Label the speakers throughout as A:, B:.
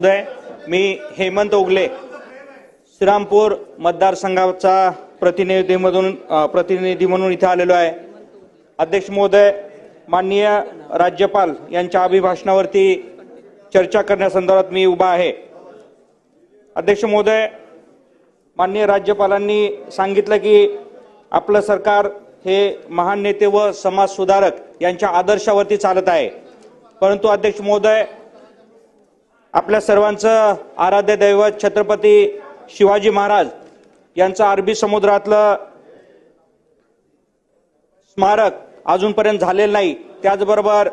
A: महोदय मी हेमंत ओगले श्रीरामपूर मतदारसंघाचा प्रतिनिधीमधून अ, प्रतिनिधी म्हणून इथे आलेलो आहे. अध्यक्ष महोदय माननीय राज्यपाल यांच्या अभिभाषणावरती चर्चा करण्यासंदर्भात मी उभा आहे. अध्यक्ष महोदय माननीय राज्यपालांनी सांगितलं की आपलं सरकार हे महान नेते व समाज सुधारक यांच्या आदर्शावरती चालत आहे. परंतु अध्यक्ष महोदय आपल्या सर्वांचं आराध्य दैवत छत्रपती शिवाजी महाराज यांचं अरबी समुद्रातलं स्मारक अजूनपर्यंत झालेलं नाही. त्याचबरोबर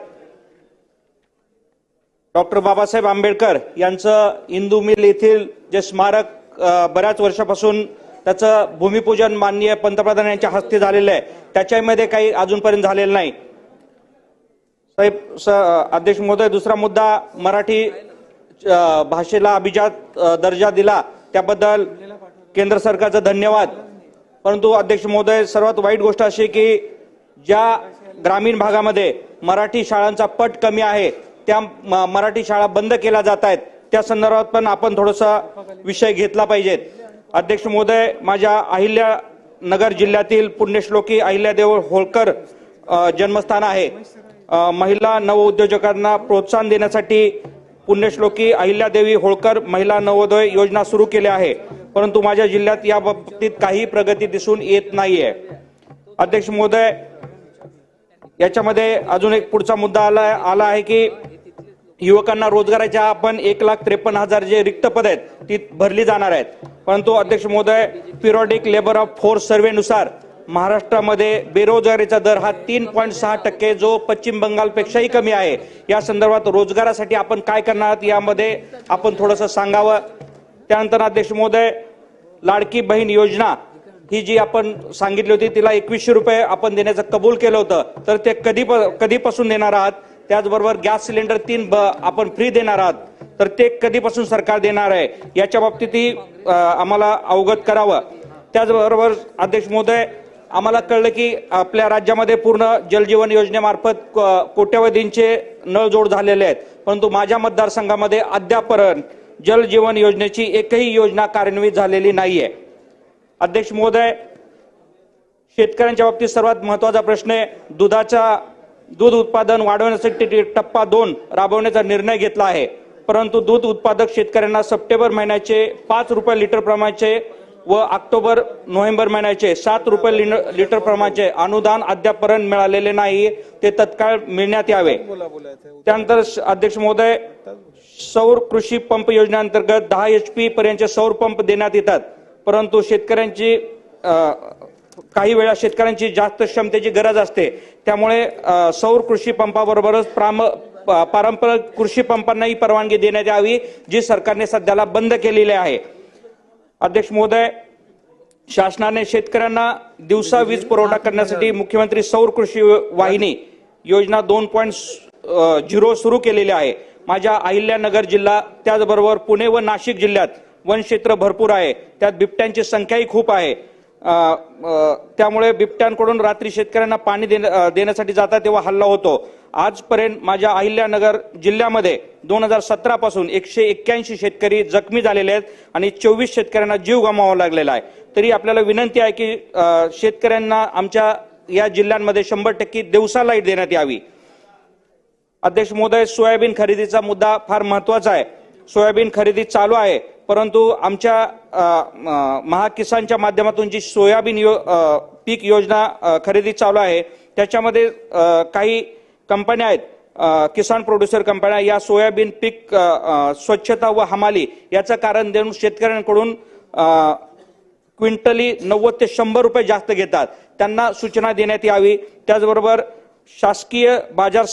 A: डॉक्टर बाबासाहेब आंबेडकर यांचं इंदू मिल येथील जे स्मारक बऱ्याच वर्षापासून त्याचं भूमिपूजन माननीय पंतप्रधान यांच्या हस्ते झालेलं आहे. त्याच्यामध्ये काही अजूनपर्यंत झालेलं नाही. साहेब स अध्यक्ष महोदय दुसरा मुद्दा मराठी भाषेला अभिजात दर्जा दिला. त्याबद्दल केंद्र सरकारचा धन्यवाद. परंतु अध्यक्ष महोदय सर्वात वाईट गोष्ट अशी की ज्या ग्रामीण भागामध्ये मराठी शाळांचा पट कमी आहे त्या म- मराठी शाळा बंद केल्या जात आहेत त्या संदर्भात पण आपण थोडासा विषय घेतला पाहिजेत अध्यक्ष महोदय माझ्या अहिल्या नगर जिल्ह्यातील पुण्यश्लोकी अहिल्यादेव होळकर जन्मस्थान आहे. महिला नवउद्योजकांना प्रोत्साहन देण्यासाठी पुण्यश्लोकी अहिल्यादेवी होळकर महिला नवोदय योजना सुरू केल्या आहे. परंतु माझ्या जिल्ह्यात या बाबतीत काही प्रगती दिसून येत नाहीये. अध्यक्ष महोदय याच्यामध्ये अजून एक पुढचा मुद्दा आला आला आहे की युवकांना रोजगाराच्या आपण एक लाख त्रेपन्न हजार जे रिक्त पद आहेत ती भरली जाणार आहेत. परंतु अध्यक्ष महोदय पिरियॉडिक लेबर ऑफ फोर्स सर्वेनुसार महाराष्ट्रामध्ये बेरोजगारीचा दर हा तीन पॉईंट सहा टक्के जो पश्चिम बंगालपेक्षाही कमी आहे. या संदर्भात रोजगारासाठी आपण काय करणार आहात यामध्ये आपण थोडंसं सांगावं. त्यानंतर अध्यक्ष महोदय लाडकी बहीण योजना ही जी आपण सांगितली होती तिला एकवीसशे रुपये आपण देण्याचं कबूल केलं होतं. तर ते कधी कधीपासून देणार आहात? त्याचबरोबर गॅस सिलेंडर तीन ब आपण फ्री देणार आहात. तर ते कधीपासून सरकार देणार आहे? याच्या बाबतीतही आम्हाला अवगत करावं. त्याचबरोबर अध्यक्ष महोदय आम्हाला कळलं की आपल्या राज्यामध्ये पूर्ण जलजीवन योजनेमार्फत को- कोट्यवधींचे नळजोड झालेले आहेत. परंतु माझ्या मतदारसंघामध्ये अद्यापर्यंत जल जीवन योजनेची एकही योजना कार्यान्वित झालेली नाहीये. अध्यक्ष महोदय शेतकऱ्यांच्या बाबतीत सर्वात महत्त्वाचा प्रश्न आहे दुधाचा दूध उत्पादन वाढवण्यासाठी टप्पा दोन राबवण्याचा निर्णय घेतला आहे. परंतु दूध उत्पादक शेतकऱ्यांना सप्टेंबर महिन्याचे पाच रुपये लिटर प्रमाणाचे व ऑक्टोबर नोव्हेंबर महिन्याचे सात रुपये लिन- लिटर प्रमाणाचे अनुदान अद्यापर्यंत मिळालेले नाही. ते तत्काळ मिळण्यात यावे. त्यानंतर अध्यक्ष महोदय सौर कृषी पंप योजनेअंतर्गत दहा एच पी पर्यंतचे सौर पंप देण्यात येतात. परंतु शेतकऱ्यांची काही वेळा शेतकऱ्यांची जास्त क्षमतेची गरज असते. त्यामुळे सौर कृषी पंपाबरोबरच प्राम पारंपरिक कृषी पंपांनाही परवानगी देण्यात यावी जी सरकारने सध्याला बंद केलेली आहे. अध्यक्ष महोदय शासनाने शेतकऱ्यांना दिवसा वीज पुरवठा करण्यासाठी मुख्यमंत्री सौर कृषी वाहिनी योजना दोन पॉईंट झिरो सुरू केलेली आहे. माझ्या अहिल्यानगर जिल्हा त्याचबरोबर पुणे व नाशिक जिल्ह्यात वनक्षेत्र भरपूर आहे. त्यात बिबट्यांची संख्याही खूप आहे. त्यामुळे बिबट्यांकडून रात्री शेतकऱ्यांना पाणी देण्या- देण्यासाठी जातात तेव्हा हल्ला होतो. आजपर्यंत माझ्या अहिल्यानगर जिल्ह्यामध्ये दोन हजार सतरा पासून एकशे एक्क्याऐंशी शेतकरी जखमी झालेले आहेत आणि चोवीस शेतकऱ्यांना जीव गमावा लागलेला आहे. तरी आपल्याला विनंती आहे की शेतकऱ्यांना आमच्या या जिल्ह्यांमध्ये शंभर टक्के दिवसा लाइट देण्यात यावी. अध्यक्ष महोदय सोयाबीन खरेदीचा मुद्दा फार महत्त्वाचा आहे. सोयाबीन खरेदी चालू आहे. परंतु आमच्या महाकिसानच्या माध्यमातून जी सोयाबीन यो, पीक योजना खरेदी चालू आहे त्याच्यामध्ये काही कंपन्या आहेत किसान प्रोड्युसर कंपन्या या सोयाबीन पीक स्वच्छता व हमाली याचं कारण देऊन शेतकऱ्यांकडून क्विंटली नव्वद ते शंभर रुपये जास्त घेतात. त्यांना सूचना देण्यात यावी. त्याचबरोबर शासकीय बाजार